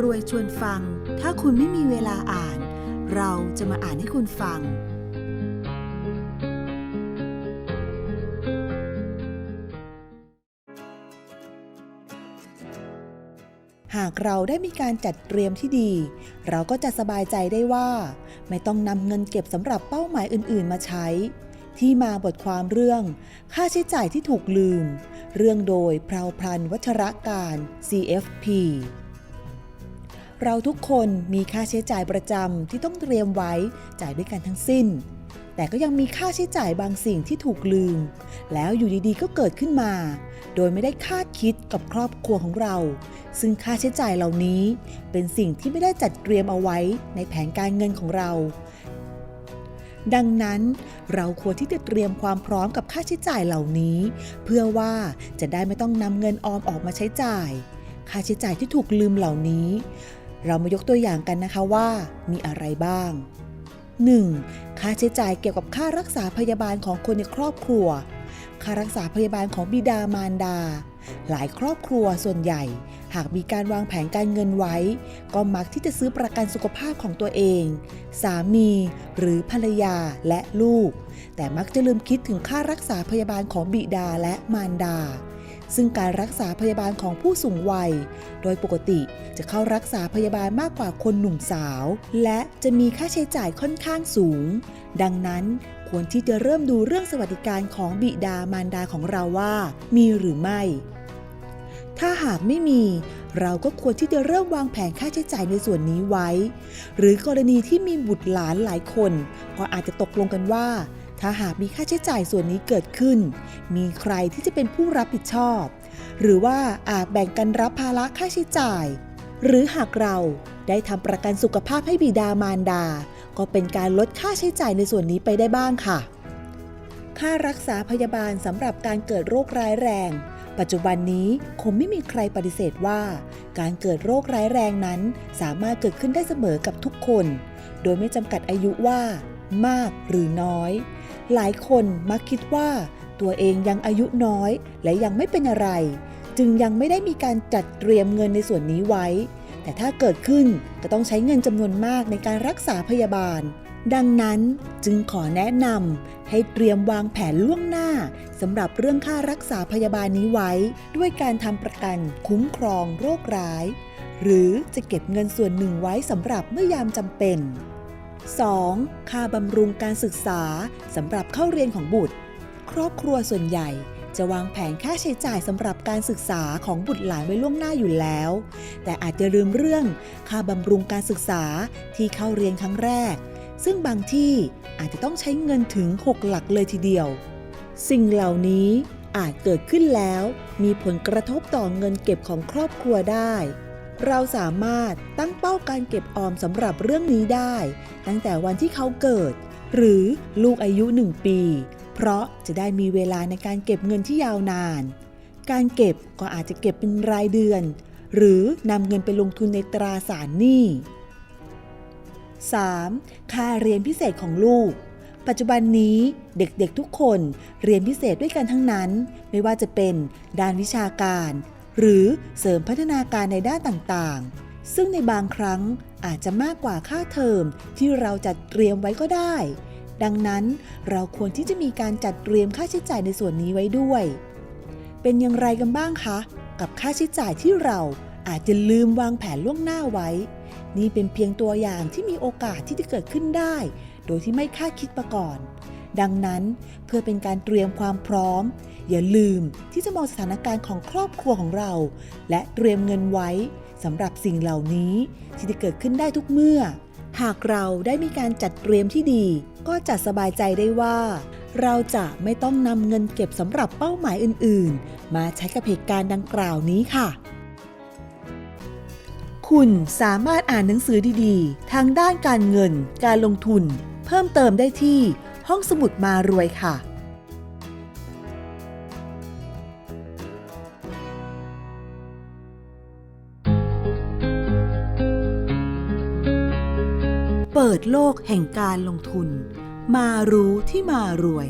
รวยชวนฟัง ถ้าคุณไม่มีเวลาอ่าน เราจะมาอ่านให้คุณฟัง หากเราได้มีการจัดเตรียมที่ดี เราก็จะสบายใจได้ว่า ไม่ต้องนำเงินเก็บสำหรับเป้าหมายอื่น ๆ มาใช้ ที่มาบทความเรื่อง ค่าใช้จ่ายที่ถูกลืม เรื่องโดยพราวพลันวัชระการ CFP เราทุกคนมีค่าใช้จ่ายประจำที่ต้องเตรียมไว้จ่ายด้วยกันทั้งสิ้น แต่ก็ยังมีค่าใช้จ่ายบางสิ่งที่ถูกลืม แล้วอยู่ดีๆก็เกิดขึ้นมา โดยไม่ได้คาดคิดกับครอบครัวของเรา ซึ่งค่าใช้จ่ายเหล่านี้ เป็นสิ่งที่ไม่ได้จัดเตรียมเอาไว้ในแผนการเงินของเรา ดังนั้นเราควรที่จะเตรียมความพร้อมกับค่าใช้จ่ายเหล่านี้ เพื่อว่าจะได้ไม่ต้องนำเงินออมออกมาใช้จ่าย ค่าใช้จ่ายที่ถูกลืมเหล่านี้ เรามายกตัวอย่างกันนะคะว่า มีอะไรบ้าง 1. ค่าใช้จ่ายเกี่ยวกับค่ารักษาพยาบาลของคนในครอบครัว ค่ารักษาพยาบาลของบิดามารดา หลายครอบครัวส่วนใหญ่ หากมีการวางแผนการเงินไว้ ก็มักที่จะซื้อประกันสุขภาพของตัวเอง สามีหรือภรรยาและลูก แต่มักจะลืมคิดถึงค่ารักษาพยาบาลของบิดาและมารดา ซึ่งการรักษาพยาบาลของผู้สูงวัย โดยปกติจะเข้ารักษาพยาบาลมากกว่าคนหนุ่มสาว และจะมีค่าใช้จ่ายค่อนข้างสูง ดังนั้นควรที่จะเริ่มดูเรื่องสวัสดิการของบิดามารดาของเราว่า มีหรือไม่ ถ้าหากไม่มี เราก็ควรที่จะเริ่มวางแผนค่าใช้จ่ายในส่วนนี้ไว้ หรือกรณีที่มีบุตรหลานหลายคน ก็อาจจะตกลงกันว่า ถ้าหากมีค่าใช้จ่ายส่วนนี้เกิดขึ้น มีใครที่จะเป็นผู้รับผิดชอบ หรือว่าอาจแบ่งกันรับภาระค่าใช้จ่าย หรือหากเราได้ทำประกันสุขภาพให้บิดามารดา ก็เป็นการลดค่าใช้จ่ายในส่วนนี้ไปได้บ้างค่ะ ค่ารักษาพยาบาลสำหรับการเกิดโรคร้ายแรง ปัจจุบันนี้คงไม่มีใครปฏิเสธว่า การเกิดโรคร้ายแรงนั้น สามารถเกิดขึ้นได้เสมอกับทุกคน โดยไม่จำกัดอายุว่ามากหรือน้อย หลายคนมักคิดว่าตัวเองยังอายุน้อย และยังไม่เป็นอะไร จึงยังไม่ได้มีการจัดเตรียมเงินในส่วนนี้ไว้ แต่ถ้าเกิดขึ้นก็ต้องใช้เงินจำนวนมากในการรักษาพยาบาล ดังนั้นจึงขอแนะนำให้เตรียมวางแผนล่วงหน้าสำหรับเรื่องค่ารักษาพยาบาลนี้ไว้ ด้วยการทำประกันคุ้มครองโรคร้าย หรือจะเก็บเงินส่วนหนึ่งไว้สำหรับเมื่อยามจำเป็น 2. ค่าบำรุงการศึกษาสำหรับเข้าเรียนของบุตร ครอบครัวส่วนใหญ่จะวางแผนค่าใช้จ่ายสำหรับการศึกษาของบุตรหลานไว้ล่วงหน้าอยู่แล้ว แต่อาจจะลืมเรื่องค่าบำรุงการศึกษาที่เข้าเรียนครั้งแรก ซึ่งบางที่อาจจะต้องใช้เงินถึง 6 หลักเลยทีเดียว สิ่งเหล่านี้อาจเกิดขึ้นแล้ว มีผลกระทบต่อเงินเก็บของครอบครัวได้ เราสามารถตั้งเป้าการเก็บออมสำหรับเรื่องนี้ได้ ตั้งแต่วันที่เขาเกิด หรือลูกอายุ 1 ปี เพราะจะได้มีเวลาในการเก็บเงินที่ยาวนาน การเก็บก็อาจจะเก็บเป็นรายเดือน หรือนำเงินไปลงทุนในตราสารหนี้ 3. ค่าเรียนพิเศษของลูก ปัจจุบันนี้เด็กๆทุกคนเรียนพิเศษด้วยกันทั้งนั้น ไม่ว่าจะเป็นด้านวิชาการ หรือเสริมพัฒนาการในด้านต่างๆ ซึ่งในบางครั้งอาจจะมากกว่าค่าเทอมที่เราจัดเตรียมไว้ก็ได้ ดังนั้นเราควรที่จะมีการจัดเตรียมค่าใช้จ่ายในส่วนนี้ไว้ด้วย เป็นอย่างไรกันบ้างคะ กับค่าใช้จ่ายที่เราอาจจะลืมวางแผนล่วงหน้าไว้ นี่เป็นเพียงตัวอย่างที่มีโอกาสที่จะเกิดขึ้นได้ โดยที่ไม่คาดคิดมาก่อน ดังนั้นเพื่อเป็นการเตรียมความพร้อม อย่าลืมที่จะมองสถานการณ์ของครอบครัวของเรา และเตรียมเงินไว้สำหรับสิ่งเหล่านี้ที่จะเกิดขึ้นได้ทุกเมื่อ หากเราได้มีการจัดเตรียมที่ดี ก็จะสบายใจได้ว่า เราจะไม่ต้องนำเงินเก็บสำหรับเป้าหมายอื่น ๆ มาใช้กับเหตุการณ์ดังกล่าวนี้ค่ะ คุณสามารถอ่านหนังสือดีๆ ทางด้านการเงิน การลงทุน เพิ่มเติมได้ที่ ห้องสมุดมารวยค่ะ เปิดโลกแห่งการลงทุน มารู้ที่มารวย